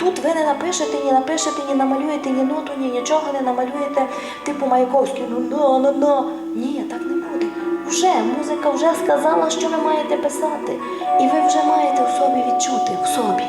тут ви не напишете, ні напишете, ні намалюєте, ні ноту, ні нічого не намалюєте, типу Маяковський, ну на, на, на. Ні, так не буде. Вже музика вже сказала, що ви маєте писати. І ви вже маєте в собі відчути, в собі.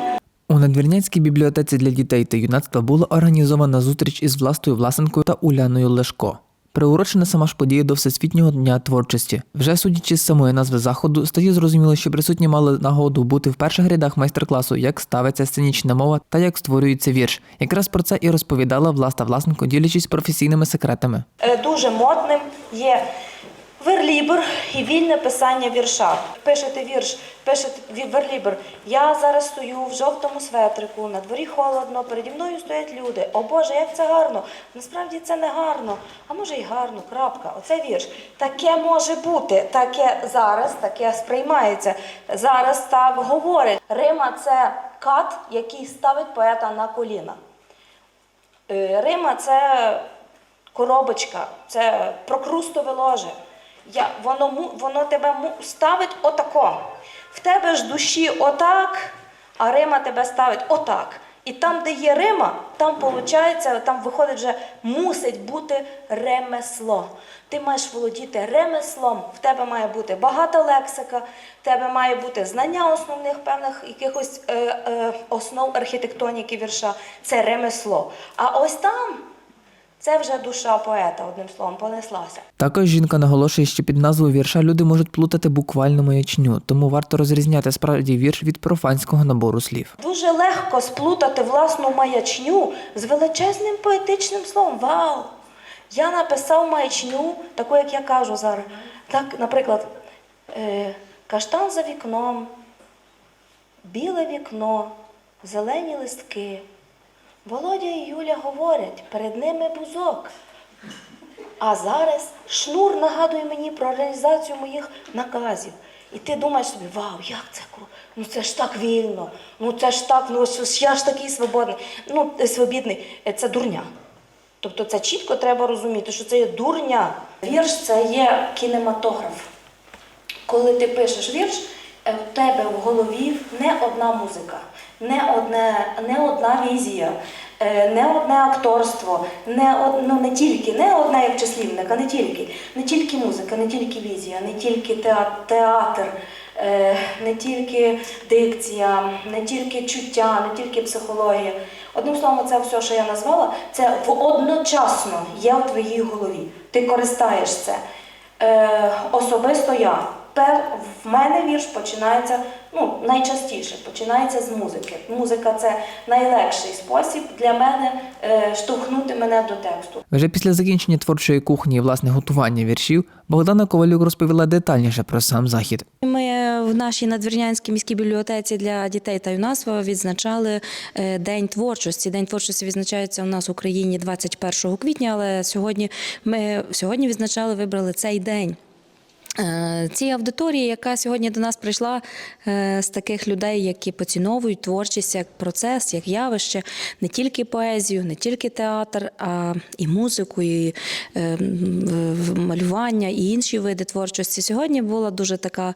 У надвірнянській бібліотеці для дітей та юнацтва була організована зустріч із Властою Власенкою та Уляною Лешко. Приурочена сама ж подія до Всесвітнього дня творчості. Вже судячи з самої назви заходу, стає зрозуміло, що присутні мали нагоду бути в перших рядах майстер-класу, як ставиться сценічна мова та як створюється вірш. Якраз про це і розповідала Власта власнику, ділячись професійними секретами. Е, дуже модним є верлібр і вільне писання вірша. Пишете вірш, пишете верлібр. Я зараз стою в жовтому светрику, на дворі холодно, переді мною стоять люди. О Боже, як це гарно! Насправді це не гарно, а може й гарно, крапка. Оце вірш. Таке може бути, таке зараз, таке сприймається. Зараз так говорять. Рима це кат, який ставить поета на коліна. Е, Рима це коробочка, це прокрустове ложе. Я, воно, воно тебе ставить отако. В тебе ж душі отак, а Рима тебе ставить отак. І там, де є Рима, там виходить, там виходить вже мусить бути ремесло. Ти маєш володіти ремеслом, в тебе має бути багата лексика, в тебе має бути знання основних певних якихось е, е, основ архітектоніки вірша. Це ремесло. А ось там це вже душа поета, одним словом, понеслася. Також жінка наголошує, що під назвою вірша люди можуть плутати буквально маячню, тому варто розрізняти справді вірш від профанського набору слів. Дуже легко сплутати власну маячню з величезним поетичним словом. Вау! Я написав маячню, таку, як я кажу зараз. Так, наприклад, е, каштан за вікном, біле вікно, зелені листки. Володя і Юля говорять, перед ними бузок. А зараз шнур нагадує мені про реалізацію моїх наказів. І ти думаєш собі, вау, як це круто, ну це ж так вільно, ну це ж так, ну я ж такий свободний, ну е, свобідний, Е, це дурня. Тобто це чітко треба розуміти, що це є дурня. Вірш це є кінематограф. Коли ти пишеш вірш, е, в тебе в голові не одна музика, не, одне, не одна візія, е, не одне акторство, не, од- ну, не тільки, не одне як числівник, а не тільки, не тільки музика, не тільки візія, не тільки театр, е, не тільки дикція, не тільки чуття, не тільки психологія. Одним словом, це все, що я назвала, це одночасно є в твоїй голові. Ти користаєш це. Е, особисто я. Пер, в мене вірш починається ну, найчастіше, починається з музики. Музика це найлегший спосіб для мене е, штовхнути мене до тексту. Вже після закінчення творчої кухні і власне готування віршів Богдана Ковалюк розповіла детальніше про сам захід. Ми в нашій надвірнянській міській бібліотеці для дітей та юнацтва відзначали е, День творчості. День творчості відзначається у нас в Україні 21 квітня, але сьогодні ми сьогодні відзначали, вибрали цей день. Е, Цій аудиторії, яка сьогодні до нас прийшла е, з таких людей, які поціновують творчість як процес, як явище, не тільки поезію, не тільки театр, а і музику, і е, малювання, і інші види творчості. Сьогодні була дуже така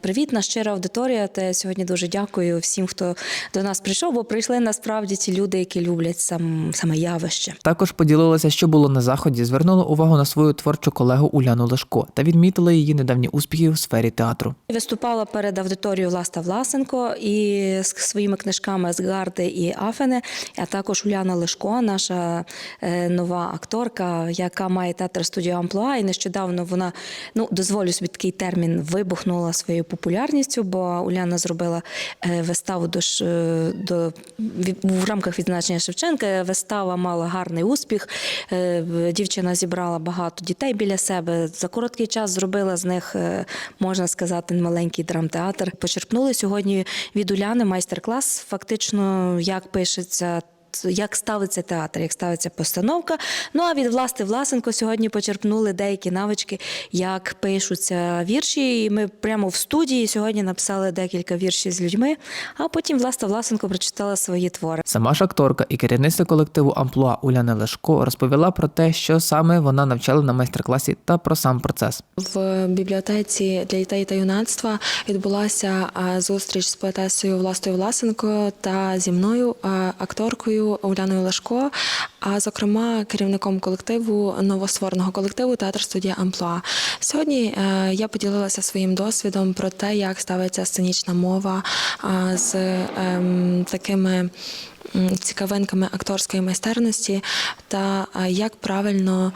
привітна, щира аудиторія. Та я сьогодні дуже дякую всім, хто до нас прийшов, бо прийшли насправді ті люди, які люблять сам, саме явище. Також поділилася, що було на заході, звернула увагу на свою творчу колегу Уляну Лешко та її недавні успіхи у сфері театру. Виступала перед аудиторією Власта Власенко і з своїми книжками з Гарди і Афени, а також Уляна Лешко, наша е, нова акторка, яка має театр студію Амплуа. І нещодавно вона ну дозволю собі такий термін вибухнула своєю популярністю, бо Уляна зробила е, виставу до, до в рамках відзначення Шевченка. Вистава мала гарний успіх. Е, Дівчина зібрала багато дітей біля себе. За короткий час зробила з них, е, можна сказати, маленький драмтеатр. Почерпнули сьогодні від Уляни майстер-клас, фактично, як пишеться як ставиться театр, як ставиться постановка. Ну а від власти Власенко сьогодні почерпнули деякі навички, як пишуться вірші. І ми прямо в студії сьогодні написали декілька віршів з людьми, а потім Власта Власенко прочитала свої твори. Сама ж акторка і керівниця колективу Амплуа Уляна Лешко розповіла про те, що саме вона навчала на майстер-класі та про сам процес. В бібліотеці для дітей та юнацтва відбулася зустріч з поетесою Властою Власенко та зі мною, а, акторкою Уляною Лашко, а зокрема керівником колективу новоствореного колективу Театр студія Амплуа. Сьогодні е, я поділилася своїм досвідом про те, як ставиться сценічна мова з ем, такими. Цікавинками акторської майстерності та як правильно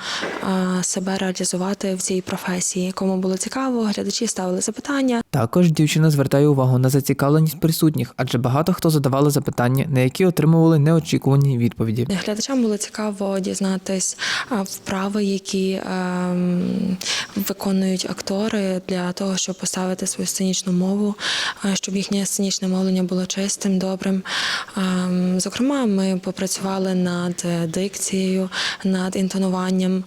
себе реалізувати в цій професії. Кому було цікаво, глядачі ставили запитання. Також дівчина звертає увагу на зацікавленість присутніх, адже багато хто задавали запитання, на які отримували неочікувані відповіді. Глядачам було цікаво дізнатись вправи, які ем, виконують актори для того, щоб поставити свою сценічну мову, щоб їхнє сценічне мовлення було чистим, добрим. Ем, Зокрема, ми попрацювали над е, дикцією, над інтонуванням,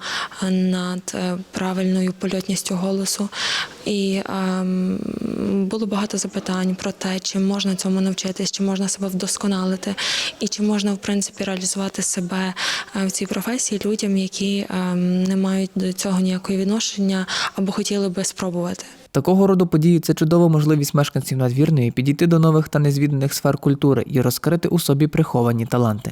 над е, правильною польотністю голосу. І ем, було багато запитань про те, чи можна цьому навчитись, чи можна себе вдосконалити, і чи можна в принципі реалізувати себе е, в цій професії людям, які ем, не мають до цього ніякої відношення або хотіли би спробувати. Такого роду події це чудова можливість мешканців надвірної підійти до нових та незвіданих сфер культури і розкрити у собі приховані таланти.